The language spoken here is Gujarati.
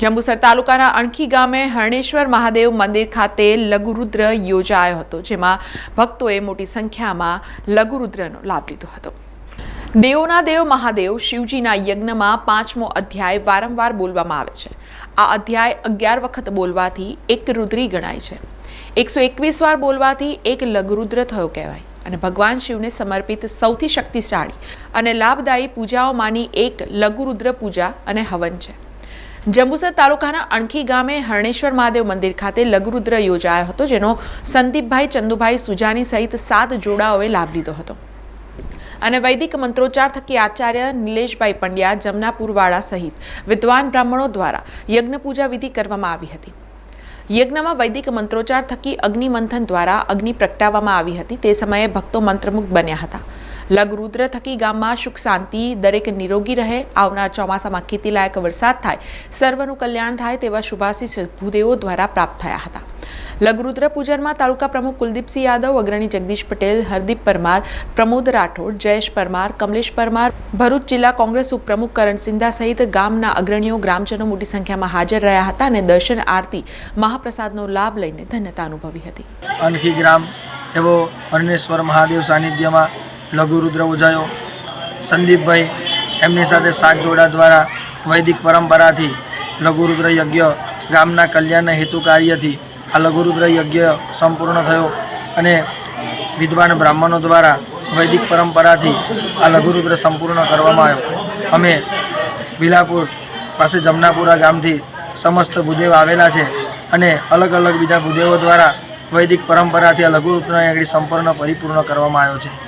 જંબુસર તાલુકાના અણખી ગામે હરણેશ્વર મહાદેવ મંદિર ખાતે લઘુરુદ્ર યોજાયો હતો, જેમાં ભક્તોએ મોટી સંખ્યામાં લઘુરુદ્રનો લાભ લીધો હતો. દેવોના દેવ મહાદેવ શિવજીના યજ્ઞમાં પાંચમો અધ્યાય વારંવાર બોલવામાં આવે છે. આ અધ્યાય અગિયાર વખત બોલવાથી એક રુદ્રી ગણાય છે. એકસો એકવીસ વાર બોલવાથી એક લઘુરુદ્ર થયો કહેવાય. અને ભગવાન શિવને સમર્પિત સૌથી શક્તિશાળી અને લાભદાયી પૂજાઓમાંની એક લઘુરુદ્ર પૂજા અને હવન છે. જંબુસર તાલુકાના અણખી ગામે હરણેશ્વર મહાદેવ મંદિર ખાતે લઘુરુદ્ર યોજાયો હતો, જેનો સંદીપભાઈ ચંદુભાઈ સુજાની સહિત સાત જોડાઓએ લાભ લીધો હતો. અને વૈદિક મંત્રોચ્ચાર થકી આચાર્ય નિલેશભાઈ પંડ્યા જમનાપુરવાળા સહિત વિદ્વાન બ્રાહ્મણો દ્વારા યજ્ઞ પૂજા વિધિ કરવામાં આવી હતી. યજ્ઞમાં વૈદિક મંત્રોચ્ચાર થકી અગ્નિ મંથન દ્વારા અગ્નિ પ્રગટાવવામાં આવી હતી, તે સમયે ભક્તો મંત્રમુગ્ધ બન્યા હતા. લઘુરુદ્ર થકી ગામમાં સુખ શાંતિ દરેક નિરોગી રહે, આવનાર ચોમાસામાં ખેતીલાયક વરસાદ થાય, સર્વનું કલ્યાણ થાય તેવા શુભાશીષ ભૂદેવો દ્વારા પ્રાપ્ત થયા હતા. લઘુરુદ્ર પૂજનમાં તાલુકા પ્રમુખ કુલદીપસિંહ યાદવ, અગ્રણી જગદીશ પટેલ, હરદીપ પરમાર, પ્રમોદ રાઠોડ, જયેશ પરમાર, કમલેશ પરમાર, ભરૂચ જિલ્લા કોંગ્રેસ ઉપપ્રમુખ કરણ સિંધા સહિત ગામના અગ્રણીઓ, ગ્રામજનો મોટી સંખ્યામાં હાજર રહ્યા હતા અને દર્શન, આરતી, મહાપ્રસાદનો લાભ લઈને ધન્યતા અનુભવી હતી. અનખી ગ્રામ એવો અરણેશ્વર મહાદેવ સાનિધ્યમાં લઘુરુદ્ર ઉજાયો. સંદીપભાઈ એમની સાથે સાત જોડા દ્વારા વૈદિક પરંપરાથી લઘુરુદ્ર યજ્ઞ ગામના કલ્યાણના હેતુ કાર્યથી આ લઘુરુદ્ર યજ્ઞ સંપૂર્ણ થયો અને વિદ્વાન બ્રાહ્મણો દ્વારા વૈદિક પરંપરાથી આ લઘુરુદ્ર સંપૂર્ણ કરવામાં આવ્યો. અમે વિલાપુર પાસે જમનાપુરા ગામથી સમસ્ત ભૂદેવ આવેલા છે અને અલગ અલગ બીજા ભૂદેવો દ્વારા વૈદિક પરંપરાથી આ લઘુરુદ્ર આગળ સંપૂર્ણ પરિપૂર્ણ કરવામાં આવ્યો છે.